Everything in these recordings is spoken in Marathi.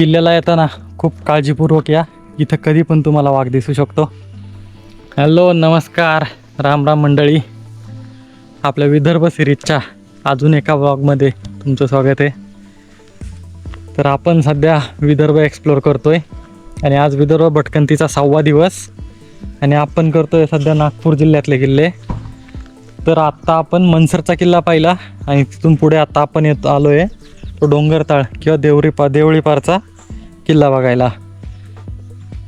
किल्ल्याला येताना खूप काळजीपूर्वक या. इथं कधी पण तुम्हाला वाघ दिसू शकतो. हॅलो नमस्कार. राम राम मंडळी. आपल्या विदर्भ सिरीजच्या अजून एका ब्लॉगमध्ये तुमचं स्वागत आहे. तर आपण सध्या विदर्भ एक्सप्लोअर करतोय. आणि आज विदर्भ भटकंतीचा सहावा दिवस. आणि आपण करतोय सध्या नागपूर जिल्ह्यातले किल्ले. तर आत्ता आपण मनसरचा किल्ला पाहिला. आणि तिथून पुढे आत्ता आपण येत आलो आहे तो डोंगरताळ किंवा देवरी पा देवळीपारचा किल्ला बघायला.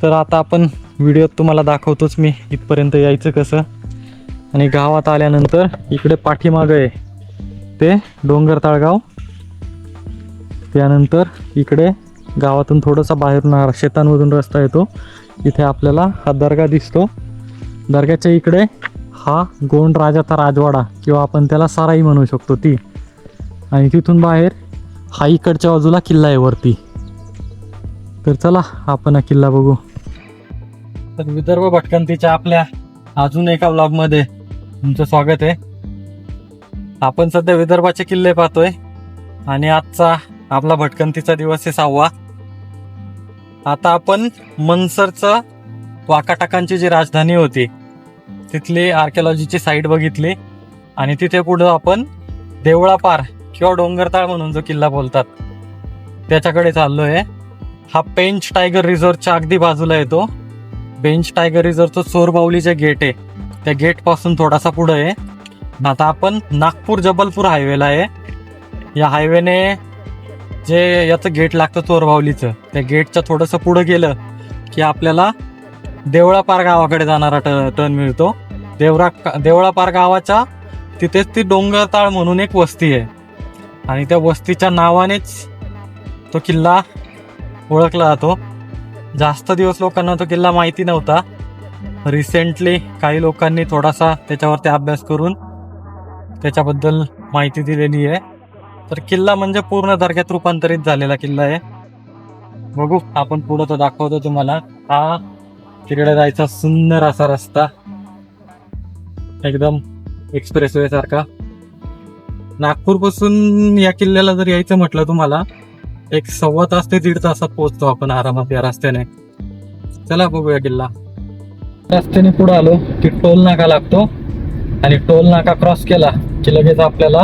तर आता आपण व्हिडिओत तुम्हाला दाखवतोच मी इथपर्यंत यायचं कसं. आणि गावात आल्यानंतर इकडे पाठीमागं आहे ते डोंगर तळगाव. त्यानंतर इकडे गावातून थोडंसं बाहेरून शेतांमधून रस्ता येतो. इथे आपल्याला हा दर्गा दिसतो. दर्ग्याच्या इकडे हा गोंड राजाचा राजवाडा किंवा आपण त्याला साराई म्हणू शकतो ती. आणि तिथून बाहेर हा इकडच्या बाजूला किल्ला आहे वरती. तर चला आपण हा किल्ला बघू. तर विदर्भ भटकंतीच्या आपल्या अजून एका ब्लॉगमध्ये तुमचं स्वागत आहे. आपण सध्या विदर्भाचे किल्ले पाहतोय आणि आजचा आपला भटकंतीचा दिवस आहे सहावा. आता आपण मनसरचं वाकाटाकांची जी राजधानी होती तिथली आर्किओलॉजीची साईट बघितली आणि तिथे पुढं आपण देवळापार किंवा डोंगरताळ म्हणून जो किल्ला बोलतात त्याच्याकडे चाललोय. हा पेंच टायगर रिझर्वच्या अगदी बाजूला येतो. बेंच टायगर रिझर्वचं चोरबावली जे गेट आहे. त्या गेटपासून थोडासा पुढं आहे. आता आपण नागपूर जबलपूर हायवेला आहे. या हायवेने जे याचं गेट लागतं चोरबावलीचं त्या गेटच्या थोडंसं पुढं गेलं की आपल्याला देवळापार गावाकडे जाणारा ट टर्न मिळतो. देवरा देवळापार गावाच्या तिथेच ती डोंगरताळ म्हणून एक वस्ती आहे. आणि त्या वस्तीच्या नावानेच तो किल्ला ओळखला जातो. जास्त दिवस लोकांना तो किल्ला माहिती नव्हता. रिसेंटली काही लोकांनी थोडासा त्याच्यावरती अभ्यास करून त्याच्याबद्दल माहिती दिलेली आहे. तर किल्ला म्हणजे पूर्ण दर्ग्यात रूपांतरित झालेला किल्ला आहे. बघू आपण पुढं तो दाखवतो तुम्हाला. हा तिकडे जायचा सुंदर असा रस्ता. एकदम एक्सप्रेसवे सारखा. नागपूरपासून या किल्ल्याला जर यायचं म्हटलं तुम्हाला एक सव्वा तास ते दीड तासात पोहोचतो आपण आरामात या रस्त्याने. चला बघूया किल्ला. रस्त्याने पुढे आलो की टोल नाका लागतो. आणि टोल नाका क्रॉस केला की लगेच आपल्याला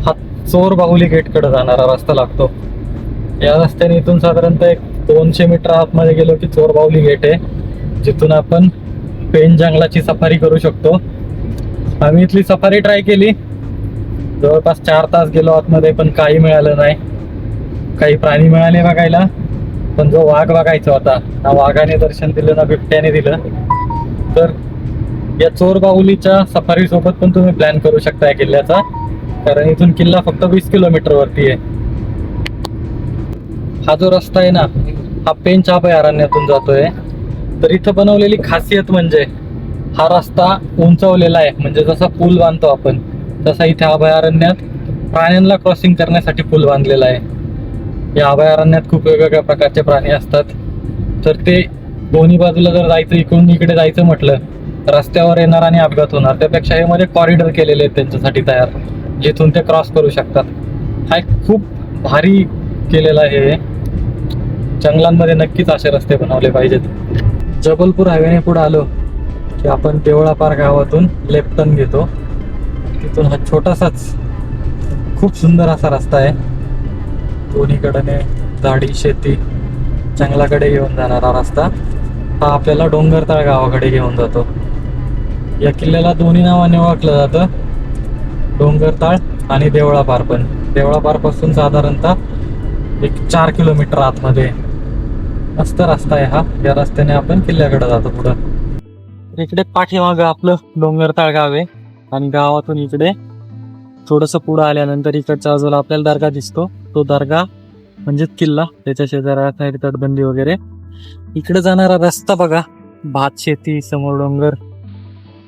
हा चोर बाहुली गेटकडे जाणारा रस्ता लागतो. या रस्त्याने इथून साधारणतः एक दोनशे मीटर आतमध्ये गेलो की चोर बाहुली गेट आहे. जिथून आपण पेन जंगलाची सफारी करू शकतो. आम्ही इथली सफारी ट्राय केली. जवळपास चार तास गेलो आतमध्ये पण काही मिळालं नाही. काही प्राणी मिळाले बघायला पण जो वाघ बघायचा होता ना वाघाने दर्शन दिलं ना बिबट्याने दिलं. तर या चोर बाहुलीच्या सफारी सोबत पण तुम्ही प्लॅन करू शकता या किल्ल्याचा. कारण इथून किल्ला फक्त वीस किलोमीटर वरती आहे. हा जो रस्ता आहे ना हा पेंच अभयारण्यातून जातोय. तर इथं बनवलेली खासियत म्हणजे हा रस्ता उंचवलेला आहे. म्हणजे जसा पूल बांधतो आपण तसा इथे अभयारण्यात प्राण्यांना क्रॉसिंग करण्यासाठी पूल बांधलेला आहे. या अभयारण्यात खूप वेगवेगळ्या प्रकारचे प्राणी असतात. तर ते दोन्ही बाजूला जर जायचं इकडून इकडे जायचं म्हटलं रस्त्यावर येणार आणि अपघात होणार. त्यापेक्षा हे मध्ये कॉरिडॉर केलेले आहेत त्यांच्यासाठी तयार जिथून ते क्रॉस करू शकतात. हा एक खूप भारी केलेला आहे. जंगलांमध्ये नक्कीच असे रस्ते बनवले पाहिजेत. जबलपूर हायवेने पुढे आलो की आपण देवळापार गावातून लेफ्टन घेतो. तिथून हा छोटासाच खूप सुंदर असा रस्ता आहे. दोन्हीकडने झाडी शेती जंगलाकडे घेऊन जाणारा रस्ता हा आपल्याला डोंगरताळ गावाकडे घेऊन जातो. या किल्ल्याला दोन्ही नावाने ओळखलं जातं. डोंगरताळ आणि देवळापार पण. देवळापारपासून साधारणतः एक चार किलोमीटर आतमध्ये मस्त रस्ता आहे हा. या रस्त्याने आपण किल्ल्याकडे जातो पुढं. इकडे पाठीमागं आपलं डोंगरताळ गाव आहे. आणि गावातून इकडे थोडस पुढं आल्यानंतर इकडच्या बाजूला आपल्याला दर्गा दिसतो. तो दर्गा म्हणजेच किल्ला त्याच्या शेजाऱ्या तटबंदी वगैरे. इकडे जाणारा रस्ता बघा भात शेती समोर डोंगर.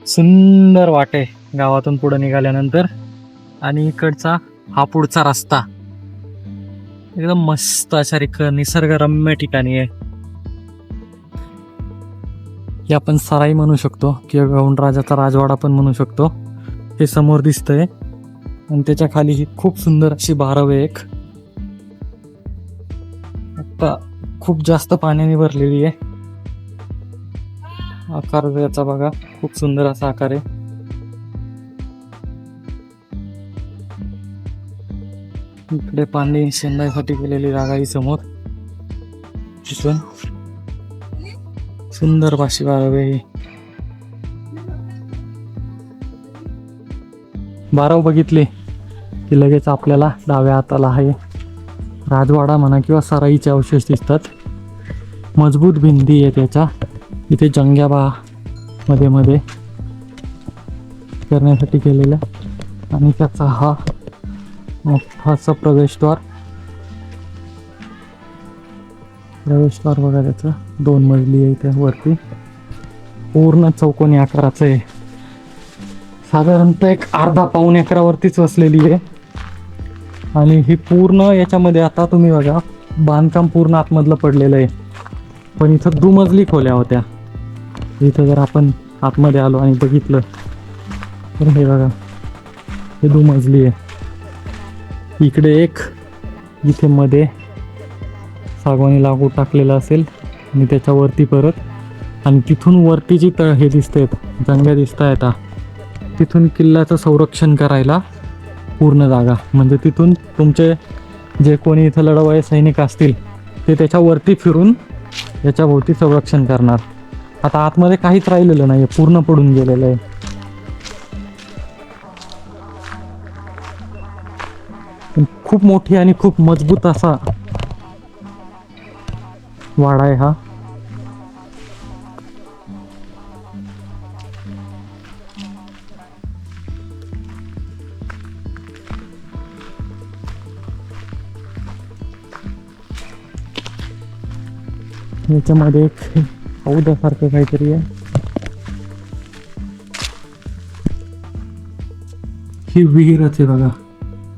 सुंदर वाटे गावातून पुढे निघाल्यानंतर. आणि इकडचा हा पुढचा रस्ता. एकदम मस्त अशा रिक निसर्गरम्य ठिकाणी आहे. हे आपण सराई म्हणू शकतो किंवा गौंडराजाचा राजवाडा पण म्हणू शकतो. हे समोर दिसतंय. आणि त्याच्याखाली ही खूप सुंदर अशी बारव एक आता खूप जास्त पाण्याने भरलेली आहे. आकार याचा बघा खूप सुंदर असा आकार आहे. इकडे पाणी शेंदाईसाठी केलेली जागा ही समोर. तिथून सुंदर भाषी बारावे ही. बाराव बघितले की लगेच आपल्याला डाव्या हाताला आहे. राजवाडा म्हणा किंवा सराईचे अवशेष दिसतात. मजबूत भिंती आहे त्याच्या. इथे जंग्याबा मध्ये मध्ये करण्यासाठी केलेल्या आणि त्याचा हा मोठासा प्रवेशद्वार. प्रवेशद्वार बघा त्याचं. दोन मजली आहे त्या वरती. पूर्ण चौकोनी आकाराचं आहे. साधारणतः एक अर्धा पाऊण एकरावरतीच वसलेली आहे. आणि हे पूर्ण याच्यामध्ये आता तुम्ही बघा बांधकाम पूर्ण आतमधलं पडलेलं आहे. पण इथं दुमजली खोल्या होत्या. इथं जर आपण आतमध्ये आलो आणि बघितलं तर हे बघा हे दुमजली आहे. इकडे एक इथे मध्ये सागवानी लागू टाकलेलं असेल आणि त्याच्यावरती परत आणि तिथून वरती जी तळ हे दिसत आहेत जंग्या दिसत आहेत तिथून किल्ल्याचं संरक्षण करायला पूर्ण जागा. म्हणजे तिथून तुमचे जे कोणी इथं लढवाय सैनिक असतील ते त्याच्यावरती फिरून याच्याभोवती संरक्षण करणार. आता आतमध्ये काहीच राहिलेलं नाही पूर्ण पडून गेलेलं आहे. खूप मोठी आणि खूप मजबूत असा वाडा आहे हा. याच्यामध्ये एक औदासारखं काहीतरी आहे. ही विहीरच आहे बघा.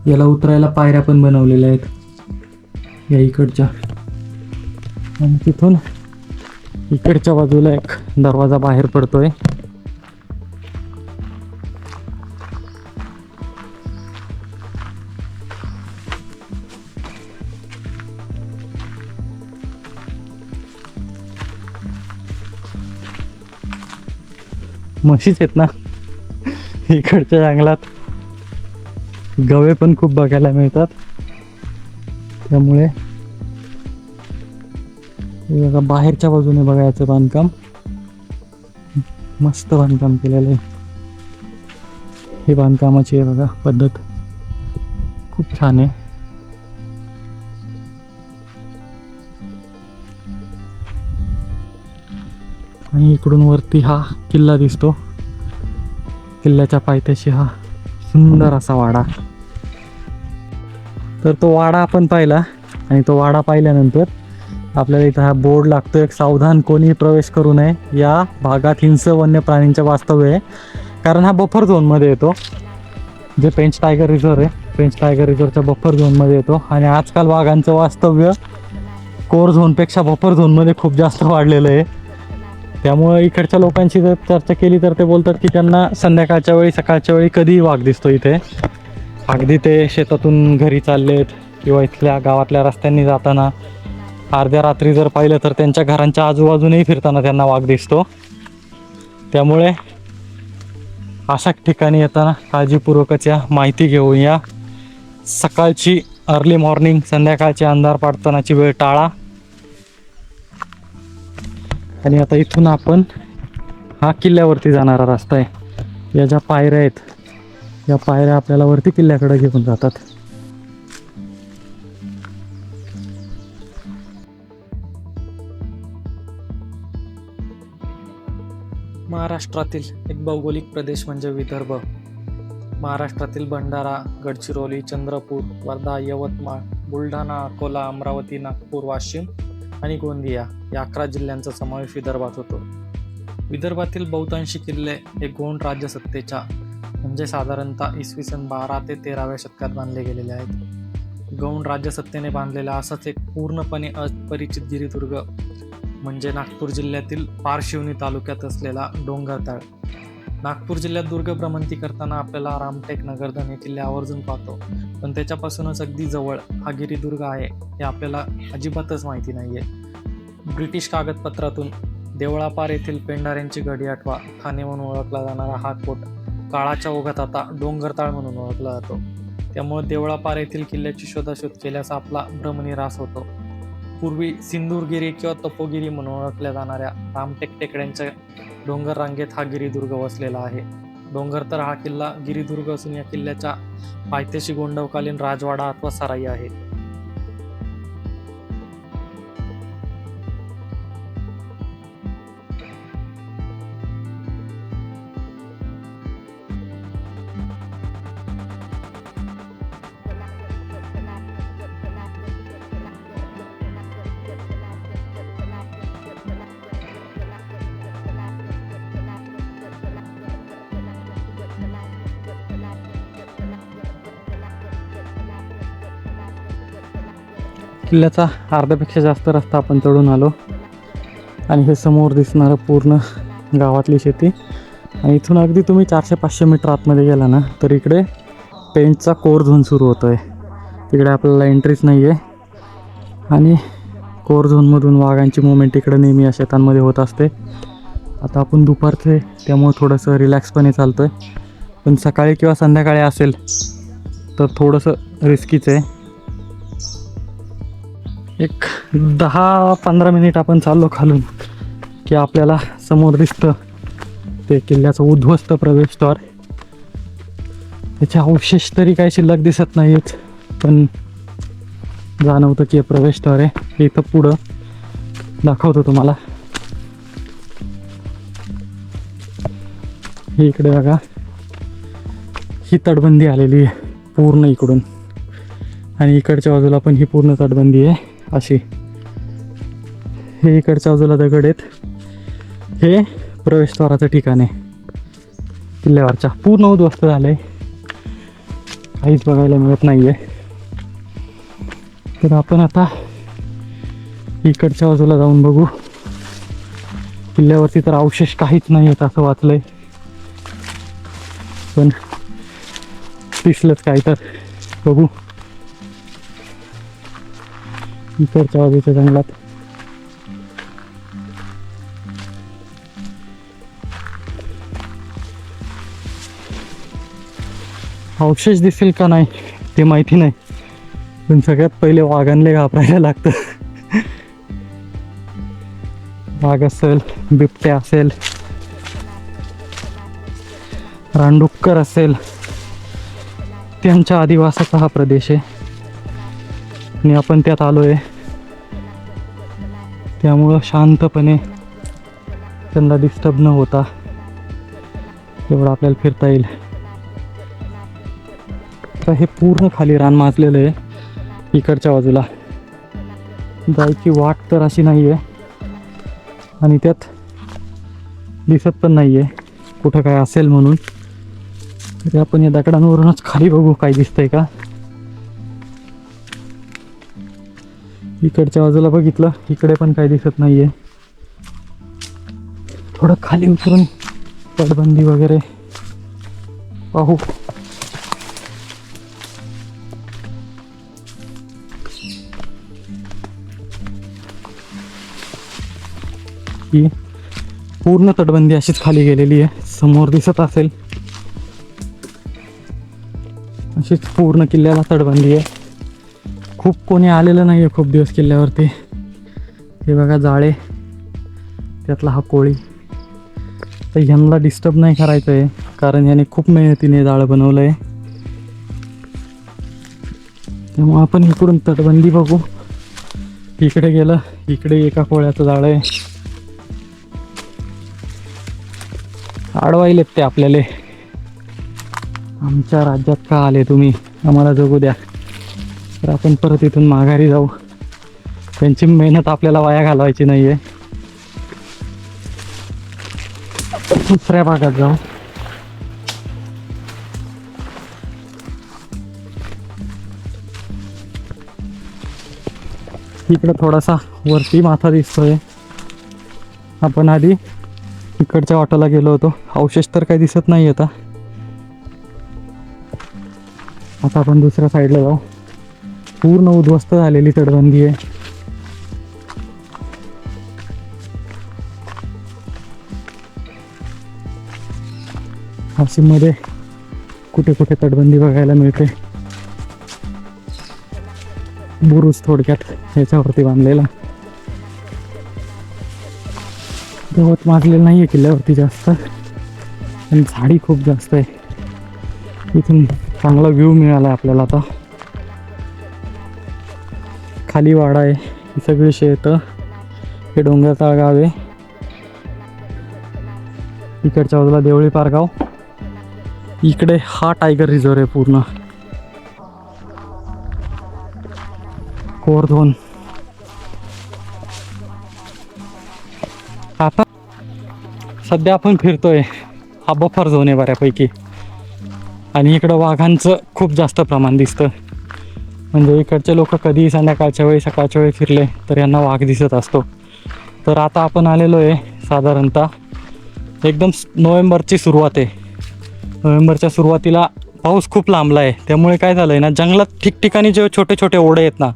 याला उतरायला पायऱ्या पण बनवलेल्या आहेत. या इकडच्या. आणि तिथून इकडच्या बाजूला एक दरवाजा बाहेर पडतोय. म्हशीच आहेत ना. इकडच्या जंगलात गवे पण खूप बघायला मिळतात. त्यामुळे बघा बाहेरच्या बाजूने बघायचं बांधकाम. मस्त बांधकाम केलेलं आहे. हे बांधकामाची आहे बघा पद्धत खूप छान आहे. आणि इकडून वरती हा किल्ला दिसतो. किल्ल्याच्या पायथ्याशी हा सुंदर असा वाडा. तर तो वाडा आपण पाहिला आणि तो वाडा पाहिल्यानंतर आपल्याला इथं हा बोर्ड लागतो. एक सावधान कोणी प्रवेश करू नये. या भागात हिंस वन्य प्राणींचं वास्तव्य आहे. कारण हा बफर झोनमध्ये येतो. जे पेंच टायगर रिझर्व आहे. पेंच टायगर रिझर्वच्या बफर झोनमध्ये येतो. आणि आजकाल वाघांचं वास्तव्य कोर झोनपेक्षा बफर झोनमध्ये खूप जास्त वाढलेलं आहे. त्यामुळे इकडच्या लोकांशी जर चर्चा केली तर ते बोलतात की त्यांना संध्याकाळच्या वेळी सकाळच्या वेळी कधीही वाघ दिसतो इथे. अगदी ते शेतातून घरी चाललेत किंवा इथल्या गावातल्या रस्त्यांनी जाताना. अर्ध्या रात्री जर पाहिलं तर त्यांच्या घरांच्या आजूबाजूनही फिरताना त्यांना वाघ दिसतो. त्यामुळे अशा ठिकाणी येताना काळजीपूर्वकच या माहिती घेऊन या. सकाळची अर्ली मॉर्निंग संध्याकाळची अंधार पाडतानाची वेळ टाळा. आणि आता इथून आपण हा किल्ल्यावरती जाणारा रस्ता आहे. या ज्या पायऱ्या आहेत या पायऱ्या आपल्याला वरती किल्ल्याकडे घेऊन जातात. महाराष्ट्रातील एक भौगोलिक प्रदेश म्हणजे विदर्भ. महाराष्ट्रातील भंडारा गडचिरोली चंद्रपूर वर्धा यवतमाळ बुलढाणा अकोला अमरावती नागपूर वाशिम आणि गोंदिया या अकरा जिल्ह्यांचा समावेश विदर्भात होतो. विदर्भातील बहुतांशी किल्ले हे गोंड राज्यसत्तेच्या म्हणजे साधारणतः इसवी सन बारा ते तेराव्या शतकात बांधले गेलेले आहेत. गौंड राज्यसत्तेने बांधलेला असाच एक पूर्णपणे अपरिचित गिरिदुर्ग म्हणजे नागपूर जिल्ह्यातील पारशिवनी तालुक्यात असलेला डोंगरताळ. नागपूर जिल्ह्यात दुर्ग भ्रमंती करताना आपल्याला रामटेक नगरधन हे किल्ले आवर्जून पाहतो. पण त्याच्यापासूनच अगदी जवळ हा गिरिदुर्ग आहे हे आपल्याला अजिबातच माहिती नाही आहे ब्रिटिश कागदपत्रातून देवळापार येथील पेंढाऱ्यांची गडी आठवा ठाणे म्हणून ओळखला जाणारा हा कोट काळाच्या ओघात आता डोंगरताळ म्हणून ओळखला जातो. त्यामुळे देवळापार येथील किल्ल्याची शोधाशोध केल्यास आपला भ्रमनिरास होतो. पूर्वी सिंदूरगिरी किंवा तपोगिरी म्हणून ओळखल्या जाणाऱ्या रामटेक टेकड्यांच्या डोंगर रांगेत हा गिरिदुर्ग वसलेला आहे. डोंगर तर हा किल्ला गिरिदुर्ग असून या किल्ल्याच्या पायथ्याशी गोंडवकालीन राजवाडा अथवा सराई आहे. किल्ल्याचा अर्ध्यापेक्षा जास्त रस्ता आपण चढून आलो. आणि हे समोर दिसणारं पूर्ण गावातली शेती. आणि इथून अगदी तुम्ही चारशे पाचशे मीटर आतमध्ये गेला ना तर इकडे पेंटचा कोर झोन सुरू होतो आहे तिकडे आपल्याला एंट्रीच नाही आहे आणि कोर झोनमधून वाघांची मुवमेंट इकडे नेहमी या शेतांमध्ये होत असते. आता आपण दुपारचे त्यामुळे थोडंसं रिलॅक्सपणे चालतो आहे पण सकाळी किंवा संध्याकाळी असेल तर थोडंसं रिस्कीच आहे. एक दहा पंधरा मिनिट आपण चाललो खालून की आपल्याला समोर दिसतं ते किल्ल्याचं उद्ध्वस्त प्रवेशद्वार. त्याचे अवशेष तरी काही शिल्लक दिसत नाहीत पण जाणवतं की प्रवेशद्वार आहे. इथं पुढं दाखवतो तुम्हाला. इकडे बघा. ही तटबंदी आलेली आहे पूर्ण इकडून. आणि इकडच्या बाजूला पण ही पूर्ण तटबंदी आहे. अशी. हे इकडच्या बाजूला दगड आहेत हे प्रवेशद्वाराचं ठिकाण आहे. किल्ल्यावरच्या. पूर्ण उद्ध्वस्त झालंय. काहीच बघायला मिळत नाही आहे तर आपण आता इकडच्या बाजूला जाऊन बघू. किल्ल्यावरती तर अवशेष काहीच नाही आहेत असं वाचलंय. पण दिसलंच काय तर बघू. इकडच्या बाजूच्या जंगलात. अवशेष दिसेल का नाही ते माहिती नाही. पण सगळ्यात पहिले वाघांले घाबरायला लागतं. वाघ असेल बिबट्या असेल रानडुक्कर असेल त्यांच्या आदिवासाचा हा प्रदेश आहे. आणि आपण त्यात आलो आहे त्यामुळं शांतपणे त्यांना डिस्टर्ब न होता एवढं आपल्याला फिरता येईल. तर हे पूर्ण खाली रान माजलेलं आहे इकडच्या बाजूला. जायची वाट तर अशी नाही आहे आणि त्यात दिसत पण नाही आहे कुठं काय असेल म्हणून. तरी आपण या दगडांवरूनच खाली बघू काय दिसतंय का. इकडच्या बाजूला बघितलं. इकडे पण काही दिसत नाहीये. थोडं खाली उतरून तटबंदी वगैरे. पाहू. ही पूर्ण तटबंदी अशीच खाली गेलेली आहे. समोर दिसत असेल. अशीच पूर्ण किल्ल्याला तटबंदी आहे. खूप कोणी आलेलं नाही आहे खूप दिवस किल्ल्यावरती. हे बघा जाळे. त्यातला हा कोळी. तर ह्यांना डिस्टर्ब नाही करायचं आहे कारण याने खूप मेहनतीने जाळं बनवलं आहे त्यामुळे आपण इकडून तटबंदी बघू. इकडे गेलं इकडे एका कोळ्याचं जाळं आहे. आडवायलेत ते आपल्याला. आमच्या राज्यात का आले तुम्ही? आम्हाला जगू द्या. तर आपण परत इथून माघारी जाऊ. त्यांची मेहनत आपल्याला वाया घालवायची नाहीये. दुसऱ्या भागात जाऊ. इकडं थोडासा वरती माथा दिसतोय. आपण आधी इकडच्या वाटाला गेलो होतो. अवशेष तर काही दिसत नाही आता. आता आपण दुसऱ्या साईडला जाऊ. पूर्ण उद्ध्वस्त झालेली तटबंदी आहे. मध्ये कुठे कुठे तटबंदी बघायला मिळते. बुरुज थोडक्यात ह्याच्यावरती बांधलेला. गवत माजलेलं नाही आहे किल्ल्यावरती जास्त. आणि झाडी खूप जास्त आहे. इथून चांगला व्ह्यू मिळाला आपल्याला आता. खाली वाडा आहे. ही सगळी शेतं. हे डोंगर गाव आहे. इकडच्या बाजूला देवळी पारगाव. इकडे हा टायगर रिझर्व आहे पूर्ण. कोरधोन. आता सध्या आपण फिरतोय. हा बफर झोन आहे बऱ्यापैकी. आणि इकडं वाघांचं खूप जास्त प्रमाण दिसतं. म्हणजे इकडचे लोक कधीही संध्याकाळच्या वेळी सकाळच्या वेळी फिरले तर यांना वाघ दिसत असतो. तर आता आपण आलेलो आहे साधारणतः एकदम नोव्हेंबरची सुरुवात आहे. नोव्हेंबरच्या सुरुवातीला पाऊस खूप लांबला आहे. त्यामुळे काय झालं आहे ना जंगलात ठिकठिकाणी जे छोटे छोटे ओढे आहेत ना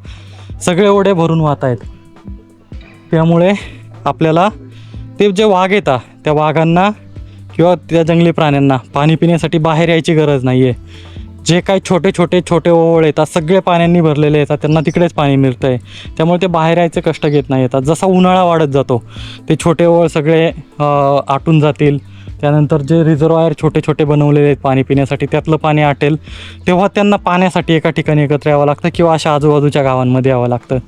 सगळे ओढे भरून वाहत आहेत. त्यामुळे आपल्याला ते जे वाघ येतात त्या वाघांना किंवा त्या जंगली प्राण्यांना पाणी पिण्यासाठी बाहेर यायची गरज नाही आहे जे काही छोटे छोटे छोटे ओळ येतात सगळे पाण्यांनी भरलेले येतात त्यांना तिकडेच पाणी मिळतं आहे त्यामुळे ते बाहेर यायचे कष्ट घेत नाही येतात. जसा उन्हाळा वाढत जातो ते छोटे ओळ सगळे आटून जातील. त्यानंतर जे रिझर्वायर छोटे छोटे बनवलेले आहेत पाणी पिण्यासाठी त्यातलं पाणी आटेल तेव्हा त्यांना पाण्यासाठी एका ठिकाणी एकत्र यावं लागतं किंवा अशा आजूबाजूच्या गावांमध्ये यावं लागतं.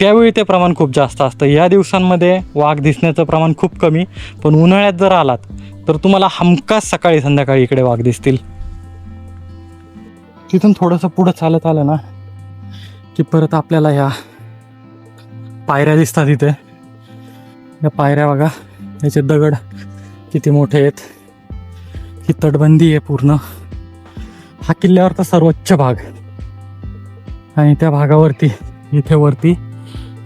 त्यावेळी ते प्रमाण खूप जास्त असतं. या दिवसांमध्ये वाघ दिसण्याचं प्रमाण खूप कमी पण उन्हाळ्यात जर आलात तर तुम्हाला हमखास सकाळी संध्याकाळी इकडे वाघ दिसतील. तिथून थोडंसं पुढं चालत आलं ना की परत आपल्याला ह्या पायऱ्या दिसतात इथे. या पायऱ्या बघा याचे दगड किती मोठे आहेत. ही तटबंदी आहे पूर्ण. हा किल्ल्यावरचा सर्वोच्च भाग. आणि त्या भागावरती इथे वरती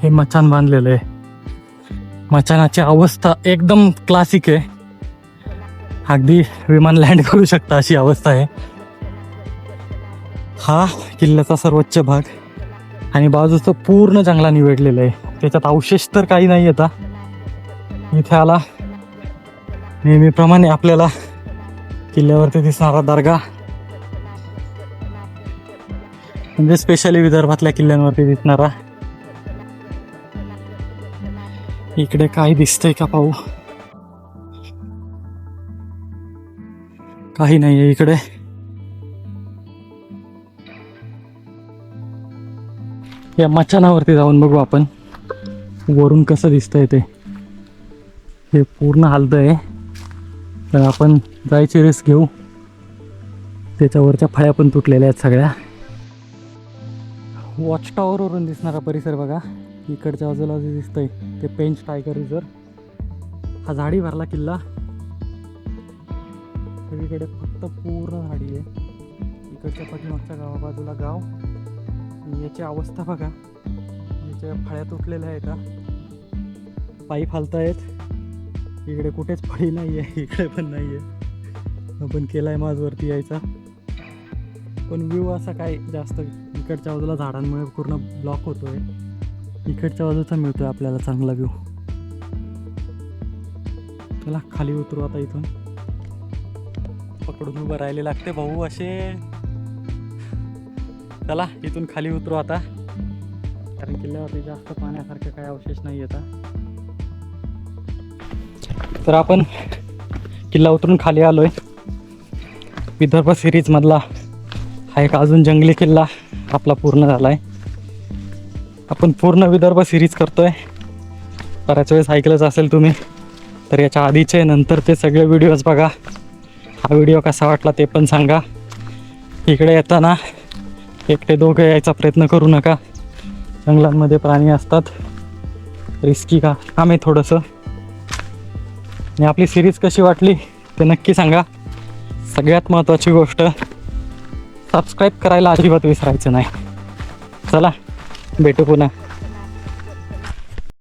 हे मचान बांधलेलं आहे. मचानाची अवस्था एकदम क्लासिक आहे. अगदी विमान लँड करू शकता अशी अवस्था आहे. हा किल्ल्याचा सर्वोच्च भाग. आणि बाजूचं पूर्ण जंगला निवडलेलं आहे. त्याच्यात अवशेष तर काही नाही येता इथे आला. नेहमीप्रमाणे आपल्याला किल्ल्यावरती दिसणारा दर्गा. म्हणजे स्पेशली विदर्भातल्या किल्ल्यांवरती दिसणारा. इकडे काय दिसतंय का पाहू? काही नाही आहे इकडे. या मचानावरती जाऊन बघू आपण. वरून कसं दिसतंय ते. हे पूर्ण हालत आहे तर आपण जायची रिस्क घेऊ. त्याच्यावरच्या फळ्या पण तुटलेल्या आहेत सगळ्या. वॉच टॉवरवरून दिसणारा परिसर बघा. इकडच्या बाजूला जे दिसतंय ते पेंच टायगर रिझर्व हा झाडी भरला किल्ला. सगळीकडे फक्त पूर्ण झाडी आहे. इकडच्या पाठीमागच्या गावा बाजूला गाव. याची अवस्था बघा. याच्या फळ्या तुटलेल्या आहेत का? पायी फालतायत. इकडे कुठेच फळी नाही आहे इकडे पण नाही आहे आपण केलाय माझवरती यायचा. पण व्ह्यू असा काय जास्त इकडच्या बाजूला झाडांमुळे पूर्ण ब्लॉक होतोय. इकडच्या बाजूचा मिळतोय आपल्याला चांगला व्ह्यू चला खाली उतरू आता इथून. पकडून उभं राहिले लागते भाऊ असे. चला इथून खाली उतरू आता. कारण किल्ल्यावरती जास्त पाण्यासारखे काय अवशेष नाही येत तर आपण किल्ला उतरून खाली आलोय. विदर्भ सिरीजमधला हा एक अजून जंगली किल्ला आपला पूर्ण झाला आहे आपण पूर्ण विदर्भ सिरीज करतोय. बऱ्याच वेळेस ऐकलंच असेल तुम्ही तर याच्या आधीचे नंतरचे सगळे व्हिडिओज बघा. हा व्हिडिओ कसा वाटला ते पण सांगा. इकडे येताना एकटे दोघं यायचा प्रयत्न करू नका. जंगलांमध्ये प्राणी असतात. रिस्की का? काम आहे थोडंसं. आणि आपली सिरीज कशी वाटली ते नक्की सांगा. सगळ्यात महत्त्वाची गोष्ट सबस्क्राईब करायला अजिबात विसरायचं नाही. चला भेटू पुन्हा.